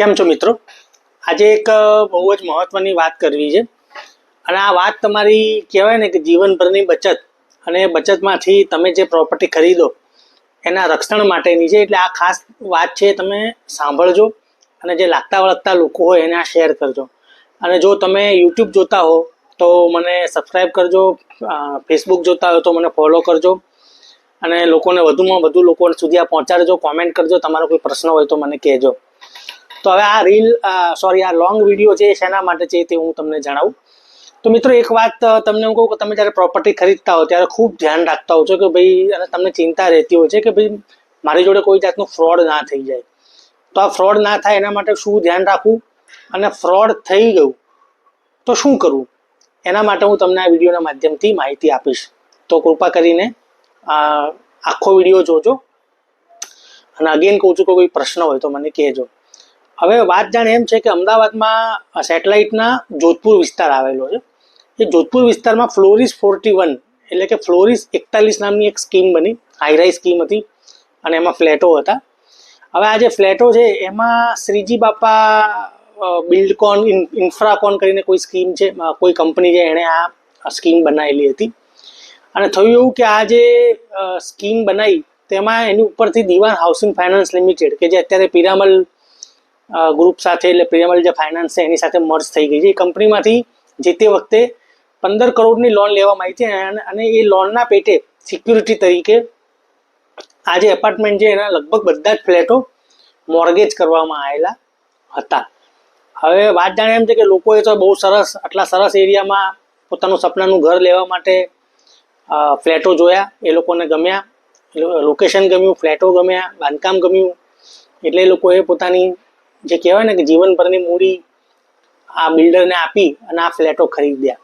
કેમ છો મિત્રો? આજે એક બહુ જ મહત્વની વાત કરવી છે. અને આ વાત તમારી કહેવાય ને કે જીવનભરની બચત અને બચતમાંથી તમે જે પ્રોપર્ટી ખરીદો, એના રક્ષણ માટેની છે. એટલે આ ખાસ વાત છે તમે સાંભળજો અને જે લાગતા વળગતા લોકો હોય એને આ શેર કરજો. અને જો તમે યુટ્યુબ જોતા હો, તો મને સબસ્ક્રાઈબ કરજો ફેસબુક જોતા હો તો મને ફોલો કરજો. અને લોકોને વધુમાં વધુ લોકો સુધી આ પહોંચાડજો કોમેન્ટ કરજો. તમારો કોઈ પ્રશ્ન હોય તો મને કહેજો. તો હવે આ રીલ સોરી આ લોંગ વીડિયો છે, શેના માટે છે તે હું તમને જણાવું. તો મિત્રો, એક વાત તમને હું કહું કે તમે જ્યારે પ્રોપર્ટી ખરીદતા હો, ત્યારે ખૂબ ધ્યાન રાખતા હો છો કે ભાઈ, અને તમને ચિંતા રહેતી હોય છે કે ભાઈ, મારી જોડે કોઈ જાતનું ફ્રોડ ના થઈ જાય. તો આ ફ્રોડ ના થાય એના માટે શું ધ્યાન રાખવું? અને ફ્રોડ થઈ ગયું, તો શું કરવું? એના માટે હું તમને આ વિડીયોના માધ્યમથી માહિતી આપીશ. તો કૃપા કરીને આખો વીડિયો જોજો. અને અગેન કહું છું કે કોઈ પ્રશ્ન હોય તો મને કહેજો. હવે વાત જાણે એમ છે કે અમદાવાદમાં સેટેલાઇટના જોધપુર વિસ્તાર આવેલો છે. એ જોધપુર વિસ્તારમાં ફ્લોરિસ ફોર્ટી વન એટલે કે ફ્લોરિસ એકતાલીસ નામની એક સ્કીમ બની. હાઈરાઈ સ્કીમ હતી અને એમાં ફ્લેટો હતા. હવે આ જે ફ્લેટો છે એમાં શ્રીજી બાપા બિલ્ડકોન ઇન્ફ્રાકોન કરીને કોઈ સ્કીમ છે કોઈ કંપની છે, એણે આ સ્કીમ બનાવેલી હતી. અને થયું એવું કે આ જે સ્કીમ બનાવી તેમાં એની ઉપરથી દિવાન હાઉસિંગ ફાઇનાન્સ લિમિટેડ કે જે અત્યારે પિરામલ ગ્રુપ સાથે એટલે પ્રિયમલ જે ફાઇનાન્સ છે, એની સાથે મર્જ થઈ ગઈ છે. એ કંપનીમાંથી જે તે વખતે પંદર કરોડની લોન લેવામાં આવી છે અને- એ લોનના પેટે સિક્યુરિટી તરીકે આ જે એપાર્ટમેન્ટ છે એના લગભગ બધા જ ફ્લેટો મોર્ગેજ કરવામાં આવેલા હતા. હવે વાત જાણે એમ છે કે લોકોએ તો બહુ સરસ, આટલા સરસ એરિયામાં પોતાનું સપનાનું ઘર લેવા માટે ફ્લેટો જોયા. એ લોકોને ગમ્યા. લોકેશન ગમ્યું ફ્લેટો ગમ્યા, બાંધકામ ગમ્યું. એટલે એ લોકોએ પોતાની જે કહેવાય ને કે જીવનભરની મૂડી આ બિલ્ડરને આપી અને આ ફ્લેટો ખરીદ્યા.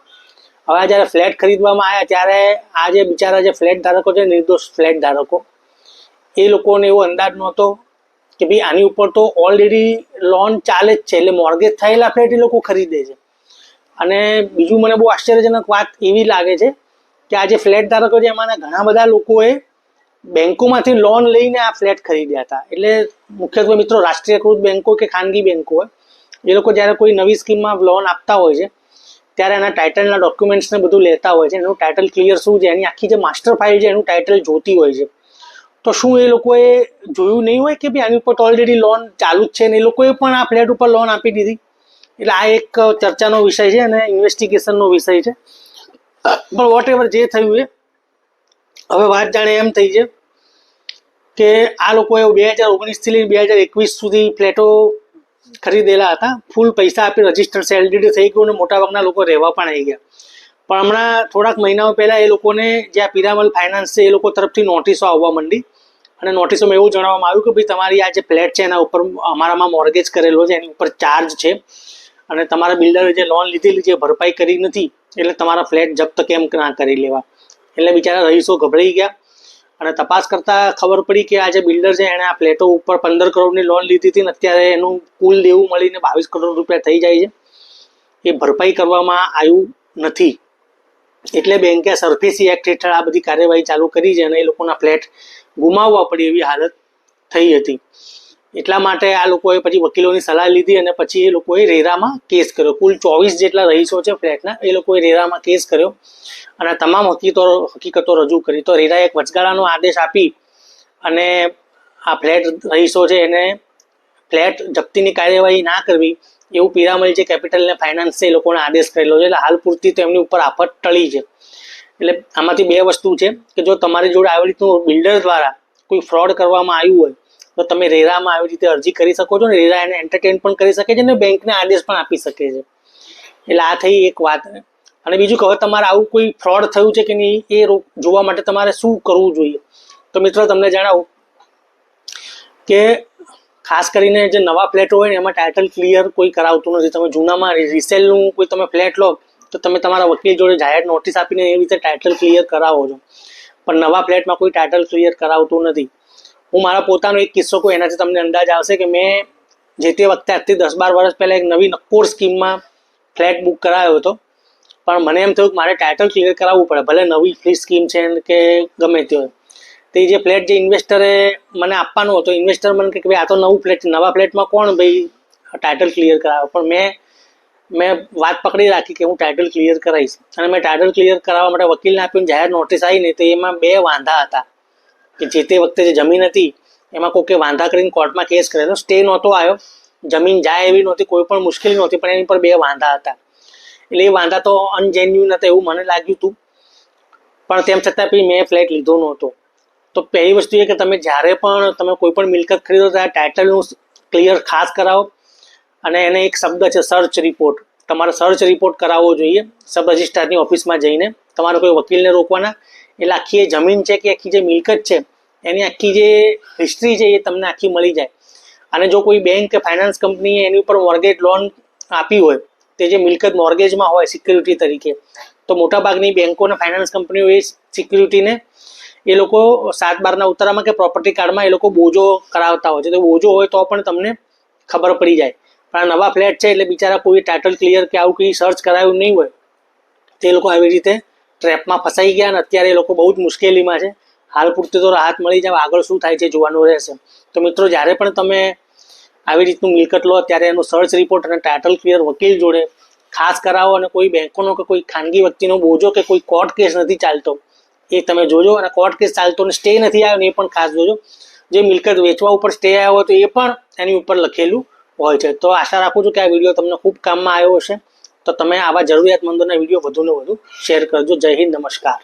હવે જ્યારે ફ્લેટ ખરીદવામાં આવ્યા ત્યારે આ જે બિચારા જે ફ્લેટ ધારકો છે, નિર્દોષ ફ્લેટ ધારકો, એ લોકોને એવો અંદાજ નહોતો કે ભાઈ આની ઉપર તો ઓલરેડી લોન ચાલે જ છે, એટલે મોર્ગેજ થયેલા ફ્લેટ એ લોકો ખરીદે છે. અને બીજું મને બહુ આશ્ચર્યજનક વાત એવી લાગે છે કે આ જે ફ્લેટ ધારકો છે, એમાંના ઘણા બધા લોકોએ બેંકોમાંથી લોન લઈને આ ફ્લેટ ખરીદ્યા હતા. એટલે મુખ્યત્વે મિત્રો રાષ્ટ્રીયકૃત બેંકો કે ખાનગી હોય, એ લોકો જ્યારે કોઈ નવી સ્કીમમાં લોન આપતા હોય છે, ત્યારે એના ટાઇટલના ડોક્યુમેન્ટ્સને બધું લેતા હોય છે, એનું ટાઇટલ ક્લિયર શું છે, એની આખી જે માસ્ટર ફાઇલ છે, એનું ટાઇટલ જોતી હોય છે. તો શું એ લોકોએ જોયું નહીં હોય કે ભાઈ આની ઉપર તો ઓલરેડી લોન ચાલુ જ છે ને એ લોકોએ પણ આ ફ્લેટ ઉપર લોન આપી દીધી? એટલે આ એક ચર્ચાનો વિષય છે અને ઇન્વેસ્ટિગેશનનો વિષય છે. પણ વોટ એવર જે થયું એ, હવે વાત જાણે એમ થઈ છે કે આ લોકોએ બે હજાર ઓગણીસથી લઈને બે હજાર એકવીસ સુધી ફ્લેટો ખરીદેલા હતા. ફૂલ પૈસા આપી રજિસ્ટર્ડ સેલડીડી થઈ ગયું અને મોટાભાગના લોકો રહેવા પણ આવી ગયા. પણ હમણાં થોડાક મહિનાઓ પહેલાં એ લોકોને જ્યાં પિરામલ ફાઇનાન્સ છે એ લોકો તરફથી નોટિસો આવવા માંડી. અને નોટિસોમાં એવું જણાવવામાં આવ્યું કે ભાઈ તમારી આ જે ફ્લેટ છે એના ઉપર અમારામાં મોર્ગેજ કરેલો છે, એની ઉપર ચાર્જ છે. અને તમારા બિલ્ડરે જે લોન લીધેલી છે ભરપાઈ કરી નથી, એટલે તમારા ફ્લેટ જપ્ત કેમ ના કરી લેવા. એટલે બિચારા રહીશો ગભરાઈ ગયા. અને તપાસ કરતા ખબર પડી કે આ જે બિલ્ડર છે, એણે આ ફ્લેટો ઉપર પંદર કરોડની લોન લીધી હતી ને અત્યારે એનું કુલ દેવું મળીને બાવીસ કરોડ રૂપિયા થઈ જાય છે. એ ભરપાઈ કરવામાં આવ્યું નથી. એટલે બેંકે સરફેસી એક્ટ હેઠળ આ બધી કાર્યવાહી ચાલુ કરી છે અને એ લોકોના ફ્લેટ ગુમાવવા પડી એવી હાલત થઈ હતી. એટલા માટે આ લોકોએ પછી વકીલોની સલાહ લીધી અને પછી એ લોકોએ રેરામાં કેસ કર્યો. કુલ ચોવીસ જેટલા રહીશો છે ફ્લેટના, એ લોકોએ રેરામાં કેસ કર્યો. અને તમામ હકીકતો હકીકતો રજૂ કરી. તો રેરાએ એક વચગાળાનો આદેશ આપી અને આ ફ્લેટ રહીશો છે એને ફ્લેટ જપ્તીની કાર્યવાહી ના કરવી એવું પિરામલ જે કેપિટલ ને ફાઇનાન્સ એ લોકોને આદેશ કરેલો છે. એટલે હાલ પૂરતી તો એમની ઉપર આફત ટળી છે. એટલે આમાંથી બે વસ્તુ છે કે જો તમારી જોડે આવી રીતનું બિલ્ડર દ્વારા કોઈ ફ્રોડ કરવામાં આવ્યું હોય તો તમે રેરામાં આવી રીતે અરજી કરી શકો છો ને, રેરા એને એન્ટરટેન પણ કરી શકે છે અને બેંકને આદેશ પણ આપી શકે છે. એટલે આ થઈ એક વાત. અને બીજું કહો તમારે આવું કોઈ ફ્રોડ થયું છે કે નહીં, એ જોવા માટે તમારે શું કરવું જોઈએ? તો મિત્રો તમને જણાવું કે ખાસ કરીને જે નવા ફ્લેટો હોય ને, એમાં ટાઇટલ ક્લિયર કોઈ કરાવતું નથી. તમે જૂનામાં રિસેલનું કોઈ તમે ફ્લેટ લો, તો તમે તમારા વકીલ જોડે જાહેર નોટિસ આપીને એ રીતે ટાઇટલ ક્લિયર કરાવો છો. પણ નવા ફ્લેટમાં કોઈ ટાઇટલ ક્લિયર કરાવતું નથી. હું મારા પોતાનો એક કિસ્સો કહું, એનાથી તમને અંદાજ આવશે કે મેં જે તે વખતે આજથી દસ બાર વર્ષ પહેલાં એક નવી નક્કોર સ્કીમમાં ફ્લેટ બુક કરાવ્યો હતો. પણ મને એમ થયું કે મારે ટાઇટલ ક્લિયર કરાવવું પડે, ભલે નવી ફ્રી સ્કીમ છે કે ગમે તે હોય. તે જે ફ્લેટ જે ઇન્વેસ્ટરે મને આપવાનો હતો ઇન્વેસ્ટર મને કે ભાઈ, આ તો નવું ફ્લેટ નવા ફ્લેટમાં કોણ ભાઈ ટાઇટલ ક્લિયર કરાવે? પણ મેં મેં વાત પકડી રાખી કે હું ટાઇટલ ક્લિયર કરાવીશ. અને મેં ટાઇટલ ક્લિયર કરાવવા માટે વકીલને આપ્યું જાહેર નોટિસ આવી ને તો એમાં બે વાંધા હતા. કે જે તે વખતે જે જમીન હતી, એમાં કોકે વાંધા કરીને કોર્ટમાં કેસ કરેલો સ્ટે નહોતો આવ્યો. જમીન જાય એવી નહોતી, કોઈ પણ મુશ્કેલી નહોતી, પણ એની પર બે વાંધા હતા. એટલે એ વાંધા તો અનજેન્યુન હતા એવું મને લાગ્યું હતું પણ તેમ છતાં પછી મેં ફ્લેટ લીધો નહોતો. તો પહેલી વસ્તુ એ કે તમે જ્યારે પણ તમે કોઈ પણ મિલકત ખરીદો ત્યારે ટાઇટલનું ક્લિયર ખાસ કરાવો. અને એને એક શબ્દ છે સર્ચ રિપોર્ટ તમારે સર્ચ રિપોર્ટ કરાવવો જોઈએ સબ રજિસ્ટ્રારની ઓફિસમાં જઈને. તમારે કોઈ વકીલને રોકવાના. એટલે આખી એ જમીન છે કે આખી જે મિલકત છે, એની આખી જે હિસ્ટ્રી છે એ તમને આખી મળી જાય. અને જો કોઈ બેંક કે ફાઇનાન્સ કંપનીએ એની ઉપર મોર્ગેજ લોન આપી હોય, તે જે મિલકત મોર્ગેજમાં હોય સિક્યુરિટી તરીકે, તો મોટાભાગની બેંકો અને ફાઇનાન્સ કંપનીઓ એ સિક્યુરિટીને એ લોકો સાત બારના ઉતારામાં કે પ્રોપર્ટી કાર્ડમાં એ લોકો બોજો કરાવતા હોય છે. તો બોજો હોય તો પણ તમને ખબર પડી જાય. પણ નવા ફ્લેટ છે એટલે બિચારા કોઈ ટાઇટલ ક્લિયર કે આવું કંઈ સર્ચ કરાયું નહીં હોય. તે લોકો આવી રીતે ટ્રેપમાં ફસાઈ ગયા અને અત્યારે એ લોકો બહુ જ મુશ્કેલીમાં છે. હાલ પૂરતી તો રાહત મળી જાય, આગળ શું થાય છે જોવાનું રહેશે. તો મિત્રો, જ્યારે પણ તમે આવી રીતનું મિલકત લો, ત્યારે એનો સર્ચ રિપોર્ટ અને ટાઇટલ ક્લિયર વકીલ જોડે ખાસ કરાવો અને કોઈ બેંકોનો કે કોઈ ખાનગી વ્યક્તિનો બોજો કે કોઈ કોર્ટ કેસ નથી ચાલતો. એ તમે જોજો અને કોર્ટ કેસ ચાલતો અને સ્ટે નથી આવ્યો ને એ પણ ખાસ જોજો. જે મિલકત વેચવા ઉપર સ્ટે આવ્યો હતો એ પણ એની ઉપર લખેલું હોય છે. તો આશા રાખું છું કે આ વીડિયો તમને ખૂબ કામમાં આવ્યો હશે. તો તમે આવા જરૂરિયાતમંદોના વીડિયો વધુને વધુ શેર કરજો. જય હિન્દ, નમસ્કાર.